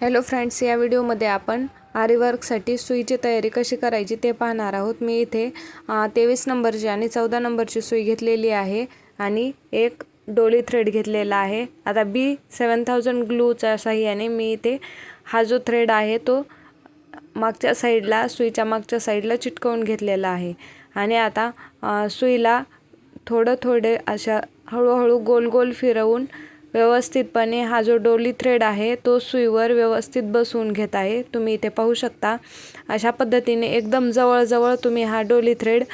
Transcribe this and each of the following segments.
Hello friends या व्हिडिओमध्ये आपण आरीवर्कसाठी सुईची तयारी कशी करायची ते पाहणार आहोत. मी इथे तेवीस नंबरची आणि चौदा नंबरची सुई घेतलेली आहे आणि एक डोली थ्रेड घेतलेला आहे. आता बी सेवन थाउजंड ग्लूच्या साह्याने मी इथे हा जो थ्रेड आहे तो मागच्या साईडला सुईच्या मागच्या साईडला चिटकवून घेतलेला आहे. आणि आता सुईला थोडं थोडे अशा हळूहळू गोल गोल फिरवून व्यवस्थितपणे हा जो डोली थ्रेड आहे तो सुईवर व्यवस्थित बसवून घेत आहे. तुम्ही इथे पाहू शकता. अशा पद्धतीने एकदम जवळजवळ तुम्ही हा डोली थ्रेड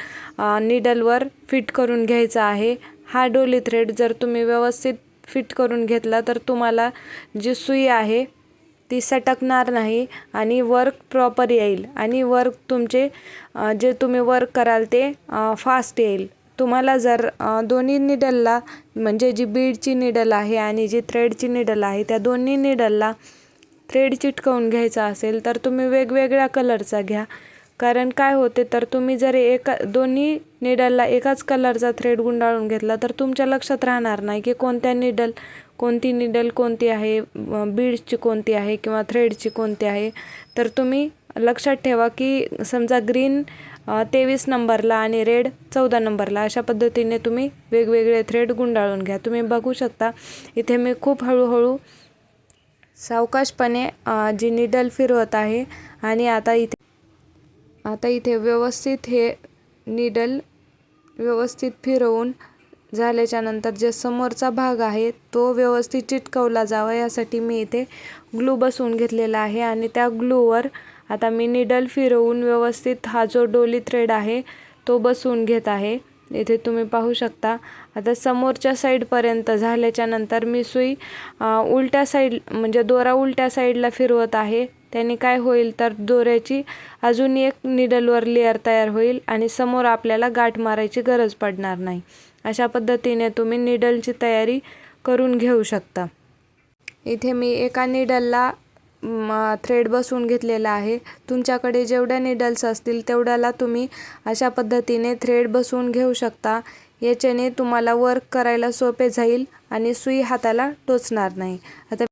निडलवर फिट करून घ्यायचा आहे. हा डोली थ्रेड जर तुम्ही व्यवस्थित फिट करून घेतला तर तुम्हाला जी सुई आहे ती सटकणार नाही आणि वर्क प्रॉपर येईल आणि वर्क तुमचे जे तुम्ही वर्क कराल ते फास्ट येईल. तुम्हाला जर दोन्ही निडलला म्हणजे जी बीडची निडल आहे आणि जी थ्रेडची निडल आहे त्या दोन्ही निडलला थ्रेड चिटकवून घ्यायचा असेल तर तुम्ही वेगवेगळ्या कलरचा घ्या. कारण काय होते तर तुम्ही जर एका दोन्ही निडलला एकाच कलरचा थ्रेड गुंडाळून घेतला तर तुमच्या लक्षात राहणार नाही की कोणत्या निडल कोणती निडल कोणती आहे बीड्सची कोणती आहे किंवा थ्रेडची कोणती आहे. तर तुम्ही लक्षात ठेवा की समजा ग्रीन तेवीस नंबरला आणि रेड चौदा नंबरला. अशा पद्धतीने तुम्ही वेगवेगळे थ्रेड गुंडाळून घ्या. तुम्ही बघू शकता इथे मी खूप हळूहळू सावकाशपणे जी निडल फिरवत आहे आणि आता इथे आता इथे व्यवस्थित हे निडल व्यवस्थित फिरवून झाल्याच्यानंतर जे समोरचा भाग आहे तो व्यवस्थित चिटकवला जावा. यासाठी मी इथे ग्लू बसवून घेतलेला आहे आणि त्या ग्लूवर आता मी निडल फिरवून व्यवस्थित हा जो डोली थ्रेड आहे तो बसवून घेत आहे. इथे तुम्ही पाहू शकता. आता समोरच्या साईडपर्यंत झाल्याच्यानंतर मी सुई उलट्या साईड म्हणजे दोरा उलट्या साईडला फिरवत आहे. त्याने काय होईल तर दोऱ्याची अजून एक निडलवर लेअर तयार होईल आणि समोर आपल्याला गाठ मारायची गरज पडणार नाही. अशा पद्धतीने तुम्ही निडलची तयारी करून घेऊ शकता. इथे मी एका निडलला थ्रेड बसवून घेतलेला आहे. तुमच्याकडे जेवढ्या निडल्स असतील तेवढ्याला तुम्ही अशा पद्धतीने थ्रेड बसवून घेऊ शकता. याच्याने तुम्हाला वर्क करायला सोपे जाईल आणि सुई हाताला टोचणार नाही. आता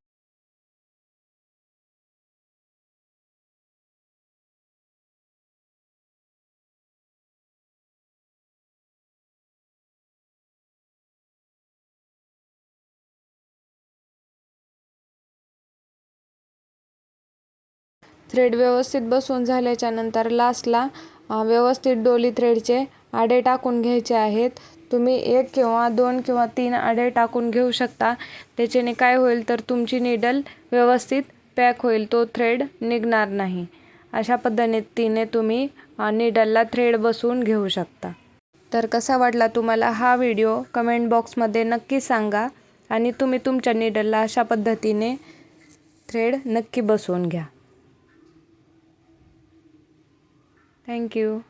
थ्रेड व्यवस्थित बसवून झाल्याच्यानंतर लास्टला व्यवस्थित डोली थ्रेडचे आडे टाकून घ्यायचे आहेत. तुम्ही एक किंवा दोन किंवा तीन आडे टाकून घेऊ शकता. त्याच्याने काय होईल तर तुमची निडल व्यवस्थित पॅक होईल. तो थ्रेड निघणार नाही. अशा पद्धतीने तुम्ही निडलला थ्रेड बसवून घेऊ शकता. तर कसा वाटला तुम्हाला हा व्हिडिओ कमेंट बॉक्समध्ये नक्की सांगा. आणि तुम्ही तुमच्या निडलला अशा पद्धतीने थ्रेड नक्की बसवून घ्या. Thank you.